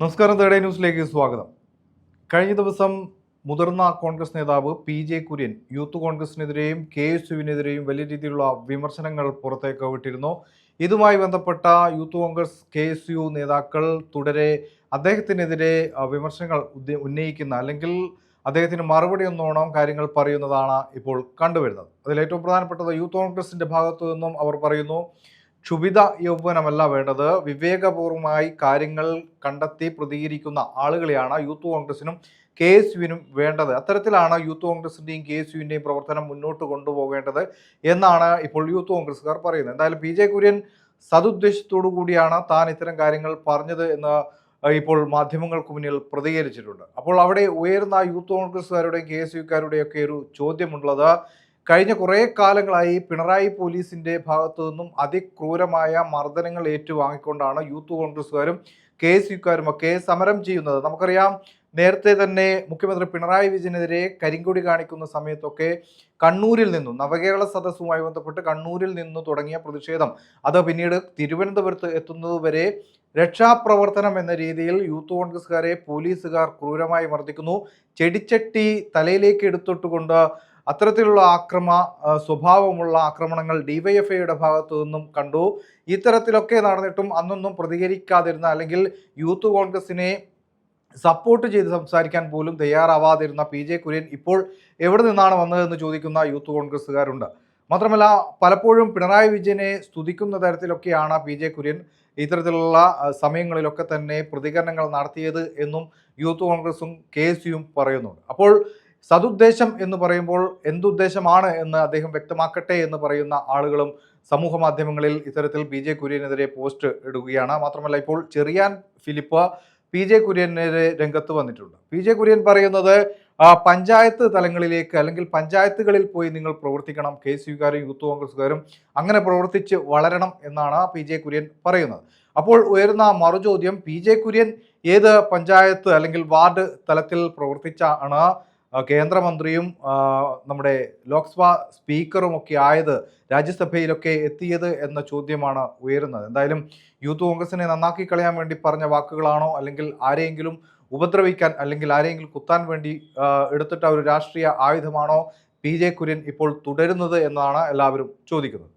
നമസ്കാരം തേർഡ് ന്യൂസിലേക്ക് സ്വാഗതം. കഴിഞ്ഞ ദിവസം മുതിർന്ന കോൺഗ്രസ് നേതാവ് പി ജെ കുര്യൻ യൂത്ത് കോൺഗ്രസിനെതിരെയും കെ എസ് യുവിനെതിരെയും വലിയ രീതിയിലുള്ള വിമർശനങ്ങൾ പുറത്തേക്ക് വിട്ടിരുന്നു. ഇതുമായി ബന്ധപ്പെട്ട Youth Congress K S U നേതാക്കൾ തുടരെ അദ്ദേഹത്തിനെതിരെ വിമർശനങ്ങൾ ഉന്നയിക്കുന്ന അല്ലെങ്കിൽ അദ്ദേഹത്തിന് മറുപടി ഒന്നോണം കാര്യങ്ങൾ പറയുന്നതാണ് ഇപ്പോൾ കണ്ടുവരുന്നത്. അതിൽ ഏറ്റവും പ്രധാനപ്പെട്ടത് യൂത്ത് കോൺഗ്രസിന്റെ ഭാഗത്തു നിന്നും അവർ പറയുന്നു ക്ഷുഭിത യൗവനമല്ല വേണ്ടത്. വിവേകപൂർവമായി കാര്യങ്ങൾ കണ്ടെത്തി പ്രതികരിക്കുന്ന ആളുകളെയാണ് യൂത്ത് കോൺഗ്രസിനും കെ എസ് യുവിനും വേണ്ടത്. അത്തരത്തിലാണ് യൂത്ത് കോൺഗ്രസിന്റെയും കെ എസ് യുവിന്റെയും പ്രവർത്തനം മുന്നോട്ട് കൊണ്ടുപോകേണ്ടത് എന്നാണ് ഇപ്പോൾ യൂത്ത് കോൺഗ്രസ്സുകാർ പറയുന്നത്. എന്തായാലും പി ജെ കുര്യൻ സതുദ്ദേശത്തോടു കൂടിയാണ് താൻ ഇത്തരം കാര്യങ്ങൾ പറഞ്ഞത് എന്ന് ഇപ്പോൾ മാധ്യമങ്ങൾക്ക് മുന്നിൽ പ്രതികരിച്ചിട്ടുണ്ട്. അപ്പോൾ അവിടെ ഉയർന്ന യൂത്ത് കോൺഗ്രസ്സുകാരുടെയും കെ എസ് യുക്കാരുടെയും ഒക്കെ ഒരു ചോദ്യമുള്ളത് കഴിഞ്ഞ കുറേ കാലങ്ങളായി പിണറായി പോലീസിന്റെ ഭാഗത്തു നിന്നും അതിക്രൂരമായ മർദ്ദനങ്ങൾ ഏറ്റുവാങ്ങിക്കൊണ്ടാണ് യൂത്ത് കോൺഗ്രസ്സുകാരും കെ എസ് യുക്കാരും ഒക്കെ സമരം ചെയ്യുന്നത്. നമുക്കറിയാം നേരത്തെ തന്നെ മുഖ്യമന്ത്രി പിണറായി വിജയനെതിരെ കരിങ്കൊടി കാണിക്കുന്ന സമയത്തൊക്കെ കണ്ണൂരിൽ നിന്നും നവകേരള സദസ്സുമായി ബന്ധപ്പെട്ട് കണ്ണൂരിൽ നിന്ന് തുടങ്ങിയ പ്രതിഷേധം. അത് പിന്നീട് തിരുവനന്തപുരത്ത് എത്തുന്നതുവരെ രക്ഷാപ്രവർത്തനം എന്ന രീതിയിൽ യൂത്ത് കോൺഗ്രസ്സുകാരെ പോലീസുകാർ ക്രൂരമായി മർദ്ദിക്കുന്നു. ചെടിച്ചട്ടി തലയിലേക്ക് എടുത്തിട്ടുകൊണ്ട് അത്തരത്തിലുള്ള ആക്രമ സ്വഭാവമുള്ള ആക്രമണങ്ങൾ ഡിവൈഎഫ്ഐയുടെ ഭാഗത്തു നിന്നും കണ്ടു. ഇത്തരത്തിലൊക്കെ നടന്നിട്ടും അന്നൊന്നും പ്രതികരിക്കാതിരുന്ന അല്ലെങ്കിൽ യൂത്ത് കോൺഗ്രസിനെ സപ്പോർട്ട് ചെയ്ത് സംസാരിക്കാൻ പോലും തയ്യാറാവാതിരുന്ന പി ജെ കുര്യൻ ഇപ്പോൾ എവിടെ നിന്നാണ് വന്നതെന്ന് ചോദിക്കുന്ന യൂത്ത് കോൺഗ്രസ്സുകാരുണ്ട്. മാത്രമല്ല പലപ്പോഴും പിണറായി വിജയനെ സ്തുതിക്കുന്ന തരത്തിലൊക്കെയാണ് പി ജെ കുര്യൻ ഇത്തരത്തിലുള്ള സമയങ്ങളിലൊക്കെ തന്നെ പ്രതികരണങ്ങൾ നടത്തിയത് എന്നും യൂത്ത് കോൺഗ്രസും കെ പറയുന്നുണ്ട്. അപ്പോൾ സതുദ്ദേശം എന്ന് പറയുമ്പോൾ എന്തുദ്ദേശമാണ് എന്ന് അദ്ദേഹം വ്യക്തമാക്കട്ടെ എന്ന് പറയുന്ന ആളുകളും സമൂഹ മാധ്യമങ്ങളിൽ ഇത്തരത്തിൽ പി ജെ കുര്യനെതിരെ പോസ്റ്റ് ഇടുകയാണ്. മാത്രമല്ല ഇപ്പോൾ ചെറിയാൻ ഫിലിപ്പ് പി ജെ കുര്യനെതിരെ രംഗത്ത് വന്നിട്ടുണ്ട്. പി ജെ കുര്യൻ പറയുന്നത് പഞ്ചായത്ത് തലങ്ങളിലേക്ക് അല്ലെങ്കിൽ പഞ്ചായത്തുകളിൽ പോയി നിങ്ങൾ പ്രവർത്തിക്കണം. കെ എസ് യുകാരും യൂത്ത് കോൺഗ്രസ്സുകാരും അങ്ങനെ പ്രവർത്തിച്ച് വളരണം എന്നാണ് പി ജെ കുര്യൻ പറയുന്നത്. അപ്പോൾ ഉയരുന്ന മറുചോദ്യം പി ജെ കുര്യൻ ഏത് പഞ്ചായത്ത് അല്ലെങ്കിൽ വാർഡ് തലത്തിൽ പ്രവർത്തിച്ചാണ് കേന്ദ്രമന്ത്രിയും നമ്മുടെ ലോക്സഭാ സ്പീക്കറും ഒക്കെ ആയത് രാജ്യസഭയിലൊക്കെ എത്തിയത് എന്ന ചോദ്യമാണ് ഉയരുന്നത്. എന്തായാലും യൂത്ത് കോൺഗ്രസിനെ നന്നാക്കി കളയാൻ വേണ്ടി പറഞ്ഞ വാക്കുകളാണോ അല്ലെങ്കിൽ ആരെയെങ്കിലും ഉപദ്രവിക്കാൻ അല്ലെങ്കിൽ ആരെയെങ്കിലും കുത്താൻ വേണ്ടി എടുത്തിട്ട ഒരു രാഷ്ട്രീയ ആയുധമാണോ പി. ജെ. കുര്യൻ ഇപ്പോൾ തുടരുന്നത് എന്നാണ് എല്ലാവരും ചോദിക്കുന്നത്.